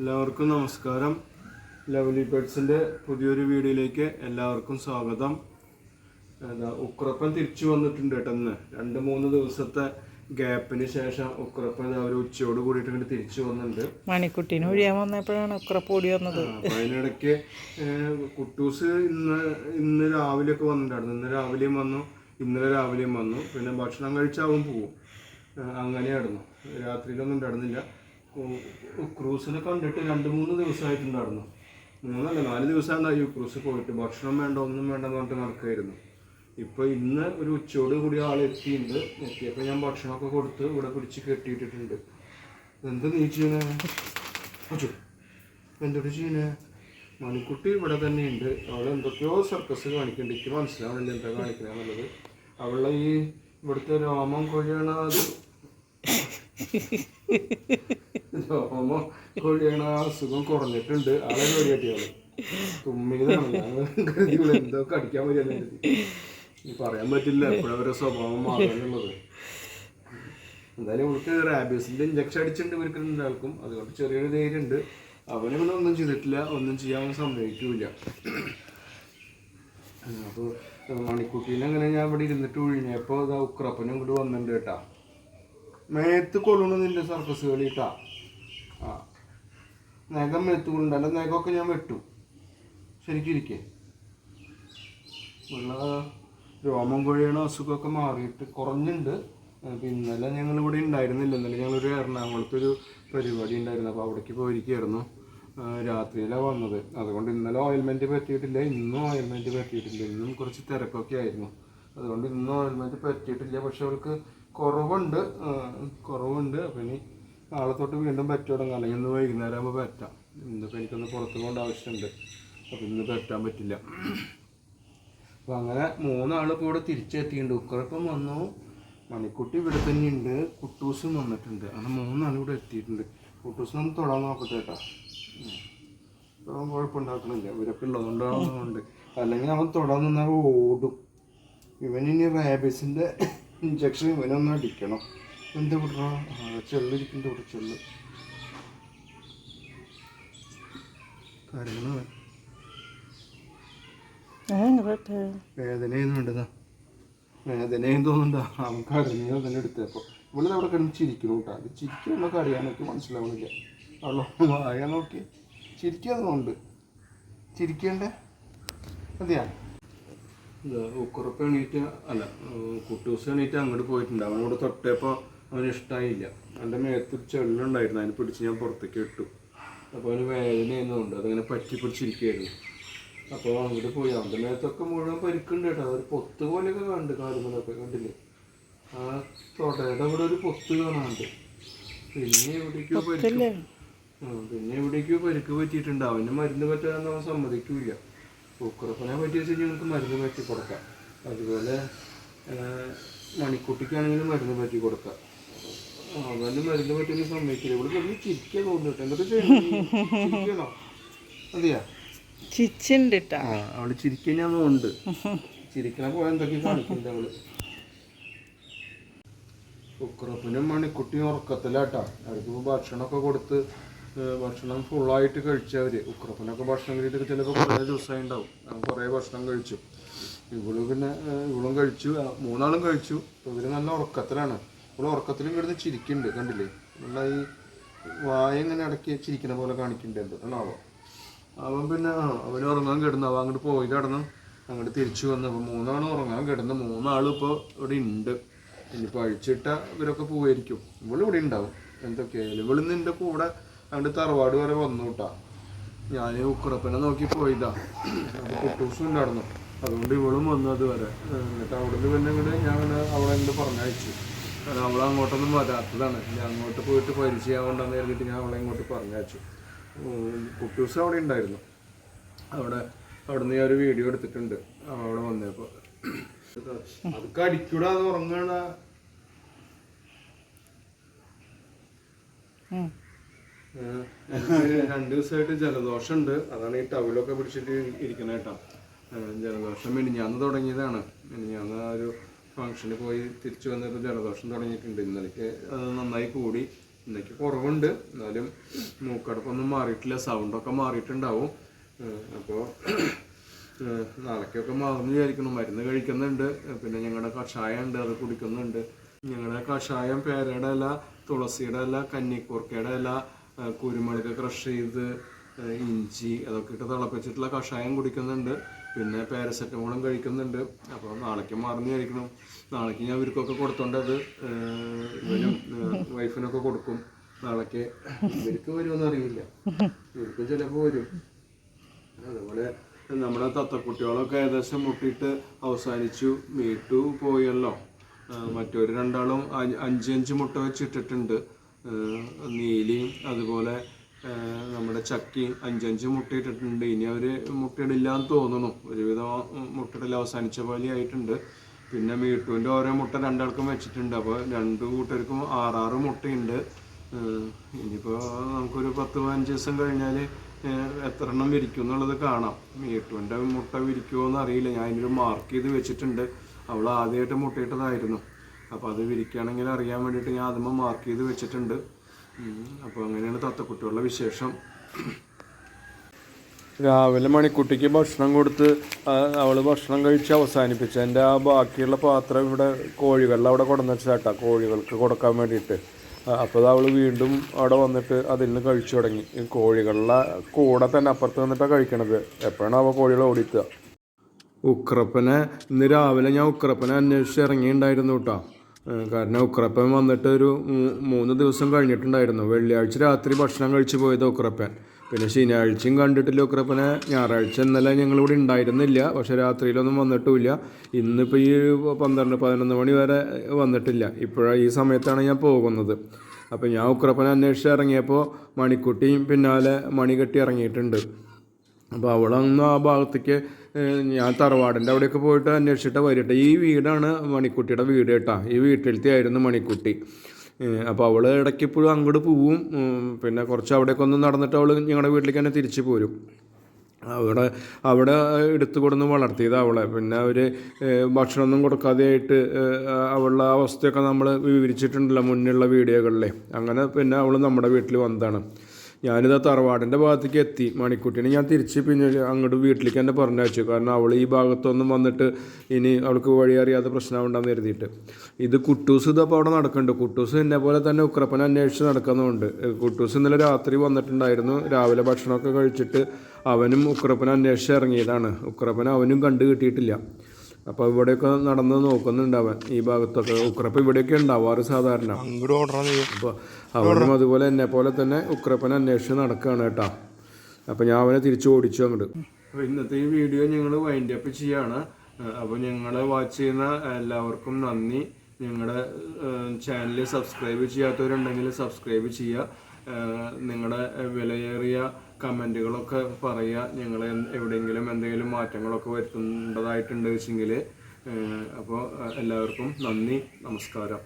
എല്ലാവർക്കും നമസ്കാരം. ലവ്ലി ബേഡ്സിന്റെ പുതിയൊരു വീഡിയോയിലേക്ക് എല്ലാവർക്കും സ്വാഗതം. എന്താ ഉക്രപ്പൻ തിരിച്ചു വന്നിട്ടുണ്ട് കേട്ടെന്ന് രണ്ട് മൂന്ന് ദിവസത്തെ ഗ്യാപ്പിന് ശേഷം ഉക്രപ്പൻ അവർ ഒരു ഉച്ചയോട് കൂടിയിട്ട് ഇങ്ങോട്ട് തിരിച്ചു വന്നിട്ടുണ്ട്. മണിക്കുട്ടീനെ ഒഴിയാൻ വന്നപ്പോഴാണ് ഉക്രപ്പ് ഓടി വന്നത്. അതിനിടയ്ക്ക് കുട്ടൂസ് ഇന്ന് ഇന്ന് രാവിലെയൊക്കെ വന്നിട്ടുണ്ടായിരുന്നു. ഇന്ന് രാവിലെയും വന്നു ഇന്നലെ രാവിലെയും വന്നു. പിന്നെ ഭക്ഷണം കഴിച്ചാവും പോവും. അങ്ങനെയായിരുന്നു. രാത്രിയിലൊന്നും ഉണ്ടായിരുന്നില്ല. ക്രൂസിനെ കണ്ടിട്ട് രണ്ട് മൂന്ന് ദിവസമായിട്ടുണ്ടായിരുന്നു. മൂന്നല്ല നാല് ദിവസമാണ് ക്രൂസ് പോയിട്ട് ഭക്ഷണം വേണ്ട ഒന്നും വേണ്ടെന്ന് പറഞ്ഞിട്ട് നടക്കുമായിരുന്നു ഇപ്പൊ ഇന്ന് ഒരു ഉച്ചയോട് കൂടി ആൾ എത്തിയിട്ടുണ്ട്. എത്തിയപ്പോൾ ഞാൻ ഭക്ഷണമൊക്കെ കൊടുത്ത് ഇവിടെ പിടിച്ച് കെട്ടിയിട്ടിട്ടുണ്ട്. എന്ത് നീ ചെയ്യണേ? എന്തോട് എന്തൊരു ചെയ്യണേ? മണിക്കുട്ടി ഇവിടെ തന്നെ ഉണ്ട് അവൾ എന്തൊക്കെയോ സർക്കസ് കാണിക്കുന്നുണ്ട്. എനിക്ക് മനസ്സിലാവണില്ല എന്താ കാണിക്കണെന്നുള്ളത്. അവളെ ഈ ഇവിടുത്തെ രോമം കൊഴിയണ അത്. രോമം കൊഴിയണ അസുഖം കുറഞ്ഞിട്ടുണ്ട്. ആളെ കരുതി ഇവളെ എന്തോ കടിക്കാൻ ഇനി പറയാൻ പറ്റില്ല എപ്പോഴവരെ സ്വഭാവം മാറാനുള്ളത് എന്തായാലും ഇവർക്ക് റാബീസിന്റെ ഇഞ്ചക്ഷൻ അടിച്ചിട്ടുണ്ട് ഇവർക്ക് രണ്ടാൾക്കും അതുകൊണ്ട് ചെറിയൊരു ധൈര്യമുണ്ട്. അവനെ പിന്നെ ഒന്നും ചെയ്തിട്ടില്ല. ഒന്നും ചെയ്യാൻ സമ്മതിക്കൂല. അപ്പോൾ മണിക്കുട്ടീനെ അങ്ങനെ ഞാൻ ഇവിടെ ഇരുന്നിട്ട് ഒഴിഞ്ഞപ്പോൾ ഇതാ ഉക്രപ്പനും ഇങ്ങോട്ട് വന്നിട്ടുണ്ട് കേട്ടാ. മേത്ത് കൊള്ളണമെന്നില്ല സർക്കസ് കളിട്ടാ. നഖം മേത്ത് അല്ല നഖമൊക്കെ ഞാൻ വെട്ടു. ശരിക്കും ഇരിക്കേ. ഉള്ള രോമം കൊഴിയണ അസുഖമൊക്കെ മാറിയിട്ട് കുറഞ്ഞിട്ടുണ്ട് അപ്പം ഇന്നലെ ഞങ്ങൾ ഇവിടെ ഉണ്ടായിരുന്നില്ല. ഇന്നലെ ഞങ്ങളൊരു എറണാകുളത്ത് ഒരു പരിപാടി ഉണ്ടായിരുന്നു. അപ്പോൾ അവിടേക്ക് പോയിരിക്കുകയായിരുന്നു രാത്രിയിലാണ് വന്നത്. അതുകൊണ്ട് ഇന്നലെ ഓയിൽമെന്റ് പറ്റിയിട്ടില്ല ഇന്നും ഓയിൽമെന്റ് പറ്റിയിട്ടില്ല ഇന്നും കുറച്ച് തിരക്കൊക്കെ ആയിരുന്നു. അതുകൊണ്ട് ഇന്നും ഓയിൽമെന്റ് പറ്റിയിട്ടില്ല പക്ഷെ അവൾക്ക് കുറവുണ്ട്. കുറവുണ്ട്. അപ്പം ഇനി നാളെ തൊട്ട് വീണ്ടും പറ്റി തുടങ്ങാം. അല്ലെങ്കിൽ ഇന്ന് വൈകുന്നേരം ആകുമ്പോൾ പറ്റാം. ഇന്നിപ്പോൾ എനിക്കൊന്ന് പുറത്ത് പോകേണ്ട ആവശ്യമുണ്ട്. അപ്പം ഇന്ന് പറ്റാൻ പറ്റില്ല. അപ്പോൾ അങ്ങനെ മൂന്നാളിപ്പോൾ ഇവിടെ തിരിച്ചെത്തിയിട്ടുണ്ട്. ഉക്കറപ്പം വന്നു. മണിക്കുട്ടി ഇവിടെ തന്നെയുണ്ട്. കുട്ടൂസും വന്നിട്ടുണ്ട്. അങ്ങനെ മൂന്നാൾ ഇവിടെ എത്തിയിട്ടുണ്ട്. കുട്ടൂസിനൊന്ന് തൊടാൻ നോക്കട്ടെ കേട്ടോ. കുഴപ്പമുണ്ടാക്കണില്ല. ഇവരൊക്കെ ഉള്ളതുകൊണ്ടാണെന്നുണ്ട്. അല്ലെങ്കിൽ അവൻ തൊടാൻ നിന്നാൽ ഓടും. ഇവനിനി ഇനി റാബിസിന്റെ ഇഞ്ചക്ഷൻ ഇവനൊന്ന് അടിക്കണം. എന്താ വിടണോ? ചെള്ളിരിക്കുന്നുണ്ട് ഇവിടെ ചെള്ള്. കാര്യങ്ങൾ വേദനയൊന്നും ഉണ്ടെന്നാ? വേദനയും തോന്നുന്നുണ്ട്? അവൻ കരഞ്ഞു തന്നെ എടുത്തപ്പോൾ ഇവിടെ അവിടെ കിടന്ന് ചിരിക്കണം കേട്ടോ. അത് ചിരിക്കണമെന്നൊക്കെ അറിയാനൊക്കെ മനസ്സിലാവണില്ല. അവളോ വായ നോക്കി. ചിരിക്കാതുകൊണ്ട് ചിരിക്കണ്ടേ? അതെയാ? ഉക്കുറപ്പ് എണീറ്റ് അല്ല കുട്ടൂസ് എണീറ്റ് അങ്ങോട്ട് പോയിട്ടുണ്ട് അവനോട് തൊട്ടപ്പോൾ അവന് ഇഷ്ടമായില്ല എന്റെ മേത്ത് ചെള്ളുണ്ടായിരുന്നു. അതിനെ പിടിച്ച് ഞാൻ പുറത്തേക്ക് ഇട്ടു. അപ്പോൾ അവന് വേദനയെന്നുണ്ട് അതങ്ങനെ പറ്റി പിടിച്ചിരിക്കുകയായിരുന്നു. അപ്പോൾ അങ്ങോട്ട് പോയി. അവന്റെ മേത്തൊക്കെ മുഴുവൻ പരിക്കുണ്ട് കേട്ടോ. ഒരു പൊത്ത് പോലെയൊക്കെ കണ്ട് കാലുമലൊക്കെ കണ്ടില്ലേ? ആ തൊടയുടെ അവിടെ ഒരു പൊത്ത് കാണാണ്ട് പിന്നെ എവിടേക്കോ പരിക്ക് ആ, പിന്നെ എവിടേക്കോ പരിക്ക് പറ്റിയിട്ടുണ്ട്. അവന് മരുന്ന് പറ്റാന്ന് അവൻ സമ്മതിക്കൂല പൂക്കുറപ്പനെ പറ്റി വെച്ച് ഞങ്ങൾക്ക് മരുന്ന് പറ്റി കൊടുക്കാം. അതുപോലെ മണിക്കുട്ടിക്കാണെങ്കിലും മരുന്ന് പറ്റി കൊടുക്കാം. അവന് മരുന്ന് പറ്റി സമ്മതിക്കില്ല. ഇവിടെ കിടന്ന് ചിരിക്കാൻ അതെയാ? അവൾ ചിരിക്കാൻ ഞാൻ ഉണ്ട് ചിരിക്കണ പോലെ എന്തൊക്കെ കാണിക്കുന്നുണ്ട് അവൾ? ഉക്രപ്പിനും മണിക്കുട്ടിയും ഉറക്കത്തിലാട്ടാ. അവർക്ക് ഭക്ഷണമൊക്കെ കൊടുത്ത് ഭക്ഷണം ഫുള്ളായിട്ട് കഴിച്ചവര് ഉക്രപ്പനൊക്കെ ഭക്ഷണം കഴിച്ചിട്ട് ചിലപ്പോൾ കുറേ ദിവസമായി ഉണ്ടാവും കുറേ ഭക്ഷണം കഴിച്ചു. ഇവൾ പിന്നെ ഇവളും കഴിച്ചു. മൂന്നാളും കഴിച്ചു. ഇവർ നല്ല ഉറക്കത്തിലാണ്. ഇവൾ ഉറക്കത്തിലും കിടന്ന് ചിരിക്കുന്നുണ്ട് കണ്ടില്ലേ? ഉള്ള ഈ വായ ഇങ്ങനെ അടക്കി ചിരിക്കുന്ന പോലെ കാണിക്കുന്നുണ്ട് എന്താണാവോ അവൻ? പിന്നെ അവൻ ഉറങ്ങാൻ കിടന്നു. അവൻ അങ്ങോട്ട് പോയി കിടന്നു. അങ്ങോട്ട് തിരിച്ചു വന്നു. അപ്പൊ മൂന്നാളും ഉറങ്ങാൻ കിടന്നു. മൂന്നാളും ഇപ്പോൾ ഇവിടെ ഉണ്ട്. ഇനിയിപ്പോൾ അഴിച്ചിട്ട ഇവരൊക്കെ പോവായിരിക്കും. ഇവിടെ ഉണ്ടാവും. എന്തൊക്കെയായാലും. ഇവൾ നിന്റെ കൂടെ അങ്ങോട്ട് തറവാട് വരെ വന്നു കേട്ടാ ഞാൻ ഉക്രപ്പനെ നോക്കി പോയിതാ. അപ്പൊ കുട്ടൂസും ഉണ്ടായിരുന്നു. അതുകൊണ്ട് ഇവളും വന്നു അതുവരെ. എന്നിട്ട് അവിടുന്ന് പിന്നെ ഇങ്ങോട്ട് ഞാൻ അവളെ എന്ത് പറഞ്ഞയച്ചു. കാരണം അവൾ അങ്ങോട്ടൊന്നും വരാത്തതാണ്. ഞാൻ അങ്ങോട്ട് പോയിട്ട് പരിചയം കൊണ്ടെന്ന് കരുതിയിട്ട് ഞാൻ അവളെ ഇങ്ങോട്ട് പറഞ്ഞയച്ചു. കുട്ടി ദിവസം അവിടെ ഉണ്ടായിരുന്നു. അവിടെ അവിടെ നിന്ന് ഞാൻ ഒരു വീഡിയോ എടുത്തിട്ടുണ്ട്. അവിടെ വന്നപ്പോ. അത് കടിക്കൂടാതെ ഉറങ്ങണ. രണ്ടു രണ്ട് ദിവസമായിട്ട് ജലദോഷം ഉണ്ട് അതാണ് ഈ ടവലൊക്കെ പിടിച്ചിട്ട് ഇരിക്കണേട്ടാ ജലദോഷം മിനിഞ്ഞാന്ന് തുടങ്ങിയതാണ്. മിനിഞ്ഞാന്ന് ആ ഒരു ഫംഗ്ഷന് പോയി തിരിച്ചു വന്നപ്പോൾ ജലദോഷം തുടങ്ങിയിട്ടുണ്ട്. ഇന്നലേക്ക് അത് നന്നായി കൂടി. ഇന്നേക്ക് കുറവുണ്ട്. എന്നാലും മൂക്കടപ്പൊന്നും മാറിയിട്ടില്ല. സൗണ്ടൊക്കെ മാറിയിട്ടുണ്ടാവും. അപ്പോൾ നാളേക്കൊക്കെ മാറുന്നു വിചാരിക്കണം മരുന്ന് കഴിക്കുന്നുണ്ട്. പിന്നെ ഞങ്ങളുടെ കഷായം ഉണ്ട് അത് കുടിക്കുന്നുണ്ട്. ഞങ്ങളുടെ കഷായം പേരയുടെ ഇല തുളസിയുടെ ഇല കന്നിക്കൂർക്കയുടെ ഇല കുരുമുളക് ക്രഷ് ചെയ്ത് ഇഞ്ചി അതൊക്കെ ഇട്ട് തിളപ്പിച്ചിട്ടുള്ള കഷായം കുടിക്കുന്നുണ്ട്. പിന്നെ പാരസെറ്റമോളും കഴിക്കുന്നുണ്ട്. അപ്പോൾ നാളേക്ക് മറന്നു കഴിക്കണം നാളേക്ക് ഞാൻ ഇവർക്കൊക്കെ കൊടുത്തോണ്ട് അത് ഇവനും വൈഫിനൊക്കെ കൊടുക്കും. നാളേക്ക് ഇവർക്ക് വരുമെന്ന് അറിയില്ല. ഇവർക്ക് ചിലപ്പോൾ വരും. അതുപോലെ നമ്മുടെ തത്തക്കുട്ടികളൊക്കെ ഏകദേശം മുട്ടിയിട്ട് അവസാനിച്ചു. മീട്ടു പോയല്ലോ. മറ്റൊരു രണ്ടാളും അഞ്ച് അഞ്ച് മുട്ട വെച്ചിട്ടിട്ടുണ്ട്. നീലിയും അതുപോലെ നമ്മുടെ ചക്കിയും അഞ്ചഞ്ച് മുട്ടയിട്ടിട്ടുണ്ട് ഇനി അവർ മുട്ടയിടില്ല എന്ന് തോന്നുന്നു. ഒരുവിധം മുട്ടയിടൽ അവസാനിച്ച പോലെ ആയിട്ടുണ്ട്. പിന്നെ മീട്ടുവിന്റെ ഓരോ മുട്ട രണ്ടാൾക്കും വെച്ചിട്ടുണ്ട്. അപ്പോൾ രണ്ട് കൂട്ടർക്കും ആറാറ് മുട്ടയുണ്ട്. ഇനിയിപ്പോൾ നമുക്കൊരു പത്ത് പതിനഞ്ച് ദിവസം കഴിഞ്ഞാൽ എത്ര എണ്ണം വിരിക്കും എന്നുള്ളത് കാണാം. മീട്ടുവിന്റെ മുട്ട വിരിക്കുമോ എന്ന് അറിയില്ല. ഞാൻ അതിനൊരു മാർക്ക് ചെയ്ത് വെച്ചിട്ടുണ്ട്. അവൾ ആദ്യമായിട്ട് മുട്ടയിട്ടതായിരുന്നു. അപ്പോൾ അത് വിരിക്കുകയാണെങ്കിൽ അറിയാൻ വേണ്ടിയിട്ട് ഞാൻ ആദ്യമേ മാർക്ക് ചെയ്ത് വെച്ചിട്ടുണ്ട്. അപ്പോൾ അങ്ങനെയാണ് തത്തക്കുട്ടികളുടെ വിശേഷം. രാവിലെ മണിക്കുട്ടിക്ക് ഭക്ഷണം കൊടുത്ത് അവൾ ഭക്ഷണം കഴിച്ച് അവസാനിപ്പിച്ചു. എന്റെ ആ ബാക്കിയുള്ള പാത്രം ഇവിടെ കോഴികളിൽ അവിടെ കൊണ്ടുവന്ന് വെച്ചാട്ടാ കോഴികൾക്ക് കൊടുക്കാൻ വേണ്ടിയിട്ട്. അപ്പോൾ അവൾ വീണ്ടും അവിടെ വന്നിട്ട് അതിൽ നിന്ന് കഴിച്ചു തുടങ്ങി. കോഴികളിലെ കോഴികളുടെ കൂടെ തന്നെ അപ്പുറത്ത് വന്നിട്ടാണ് കഴിക്കണത്. എപ്പോഴാണ് അവ കോഴികളെ ഓടിക്കുക ഉക്രപ്പനെ ഇന്ന് രാവിലെ ഞാൻ ഉക്രപ്പനെ അന്വേഷിച്ച് ഇറങ്ങിയിട്ടുണ്ടായിരുന്നു കേട്ടോ. കാരണം ഉക്രപ്പൻ വന്നിട്ട് ഒരു മൂന്ന് ദിവസം കഴിഞ്ഞിട്ടുണ്ടായിരുന്നു. വെള്ളിയാഴ്ച രാത്രി ഭക്ഷണം കഴിച്ചു പോയത് ഉക്രപ്പൻ പിന്നെ ശനിയാഴ്ചയും കണ്ടിട്ടില്ല ഉക്രപ്പനെ ഞായറാഴ്ച ഇന്നലെ ഞങ്ങളിവിടെ ഉണ്ടായിരുന്നില്ല. പക്ഷേ രാത്രിയിലൊന്നും വന്നിട്ടുമില്ല. ഇന്നിപ്പോൾ ഈ പന്ത്രണ്ട് പതിനൊന്ന് മണി വരെ വന്നിട്ടില്ല. ഇപ്പോഴാണ് ഈ സമയത്താണ് ഞാൻ പോകുന്നത്. അപ്പോൾ ഞാൻ ഉക്രപ്പനെ അന്വേഷിച്ച് ഇറങ്ങിയപ്പോൾ മണിക്കുട്ടിയും പിന്നാലെ മണി കെട്ടി ഇറങ്ങിയിട്ടുണ്ട്. അപ്പോൾ അവളന്ന് ആ ഭാഗത്തേക്ക് ഞാൻ തറവാടിന്റെ അവിടെയൊക്കെ പോയിട്ട് അന്വേഷിച്ചിട്ട് വരട്ടെ. ഈ വീടാണ് മണിക്കുട്ടിയുടെ വീട് കേട്ടോ. ഈ വീട്ടിലത്തെ ആയിരുന്നു മണിക്കുട്ടി. അപ്പോൾ അവൾ ഇടയ്ക്ക് ഇപ്പോഴും അങ്ങോട്ട് പോവും. പിന്നെ കുറച്ച് അവിടേക്ക് ഒന്ന് നടന്നിട്ട് അവൾ ഞങ്ങളുടെ വീട്ടിലേക്ക് തന്നെ തിരിച്ചു പോരും. അവിടെ അവിടെ എടുത്തു കൊടുന്ന് വളർത്തിയത് അവളെ. പിന്നെ അവർ ഭക്ഷണമൊന്നും കൊടുക്കാതെയായിട്ട് അവളുടെ അവസ്ഥയൊക്കെ നമ്മൾ വിവരിച്ചിട്ടുണ്ടല്ലോ മുന്നിലുള്ള വീഡിയോകളിലെ. അങ്ങനെ പിന്നെ അവൾ നമ്മുടെ വീട്ടിൽ വന്നതാണ്. ഞാനിത് തറവാടിന്റെ ഭാഗത്തേക്ക് എത്തി. മണിക്കുട്ടിനെ ഞാൻ തിരിച്ച് പിന്നെ അങ്ങോട്ട് വീട്ടിലേക്ക് തന്നെ പറഞ്ഞയച്ചു. കാരണം അവൾ ഈ ഭാഗത്തൊന്നും വന്നിട്ട് ഇനി അവൾക്ക് വഴി അറിയാതെ പ്രശ്നമുണ്ടെന്ന് കരുതിയിട്ട്. ഇത് കുട്ടൂസ് ഇതപ്പോൾ അവിടെ നടക്കുന്നുണ്ട്. കുട്ടൂസ് എന്നെ പോലെ തന്നെ ഉക്രപ്പനെ അന്വേഷിച്ച് നടക്കുന്നുണ്ട്. കുട്ടൂസ് ഇന്നലെ രാത്രി വന്നിട്ടുണ്ടായിരുന്നു. രാവിലെ ഭക്ഷണമൊക്കെ കഴിച്ചിട്ട് അവനും ഉക്രപ്പനെ അന്വേഷിച്ച് ഇറങ്ങിയതാണ്. ഉക്രപ്പനെ അവനും കണ്ടു കിട്ടിയിട്ടില്ല. അപ്പോൾ ഇവിടെയൊക്കെ നടന്ന് നോക്കുന്നുണ്ടാവാൻ ഈ ഭാഗത്തൊക്കെ ഉക്രപ്പ് ഇവിടെയൊക്കെ ഉണ്ടാവാറ് സാധാരണ. അപ്പോൾ അവനും അതുപോലെ എന്നെ പോലെ തന്നെ ഉക്രപ്പനെ അന്വേഷിച്ച് നടക്കുകയാണ് കേട്ടോ. അപ്പോൾ ഞാൻ അവനെ തിരിച്ചു ഓടിച്ചു അങ്ങോട്ട്. അപ്പോൾ ഇന്നത്തെ ഈ വീഡിയോ ഞങ്ങൾ വൈൻഡ് അപ്പ് ചെയ്യാണ്. അപ്പോൾ ഞങ്ങളെ വാച്ച് ചെയ്യുന്ന എല്ലാവർക്കും നന്ദി. ഞങ്ങളുടെ ചാനൽ സബ്സ്ക്രൈബ് ചെയ്യാത്തവരുണ്ടെങ്കിൽ സബ്സ്ക്രൈബ് ചെയ്യുക. നിങ്ങളുടെ വിലയേറിയ കമന്റുകളൊക്കെ പറയുക ഞങ്ങൾ എവിടെയെങ്കിലും എന്തെങ്കിലും മാറ്റങ്ങളൊക്കെ വരുത്തേണ്ടതായിട്ടുണ്ട് വെച്ചെങ്കിൽ അപ്പോൾ എല്ലാവർക്കും നന്ദി നമസ്കാരം.